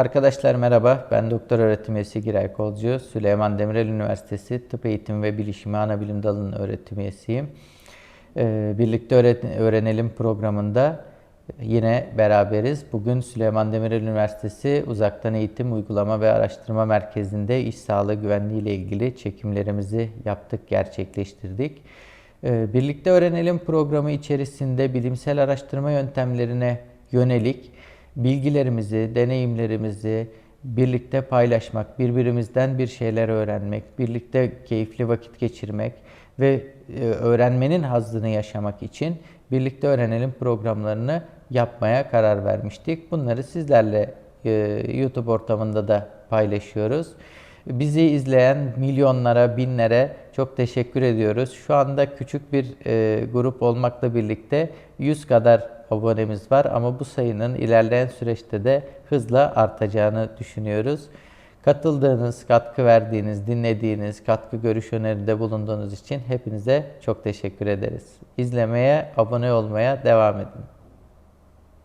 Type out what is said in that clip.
Arkadaşlar merhaba, ben doktor öğretim üyesi Giray Kolcu, Süleyman Demirel Üniversitesi Tıp Eğitimi ve Bilişimi Anabilim Dalı'nın öğretim üyesiyim. Ee, Birlikte Öğrenelim programında yine beraberiz. Bugün Süleyman Demirel Üniversitesi Uzaktan Eğitim Uygulama ve Araştırma Merkezi'nde iş sağlığı güvenliği ile ilgili çekimlerimizi yaptık, gerçekleştirdik. Ee, Birlikte Öğrenelim programı içerisinde bilimsel araştırma yöntemlerine yönelik bilgilerimizi, deneyimlerimizi birlikte paylaşmak, birbirimizden bir şeyler öğrenmek, birlikte keyifli vakit geçirmek ve e, öğrenmenin hazzını yaşamak için birlikte öğrenelim programlarını yapmaya karar vermiştik. Bunları sizlerle e, YouTube ortamında da paylaşıyoruz. Bizi izleyen milyonlara, binlere çok teşekkür ediyoruz. Şu anda küçük bir e, grup olmakla birlikte 100 kadar abonemiz var ama bu sayının ilerleyen süreçte de hızla artacağını düşünüyoruz. Katıldığınız, katkı verdiğiniz, dinlediğiniz, katkı görüş öneride bulunduğunuz için hepinize çok teşekkür ederiz. İzlemeye, abone olmaya devam edin.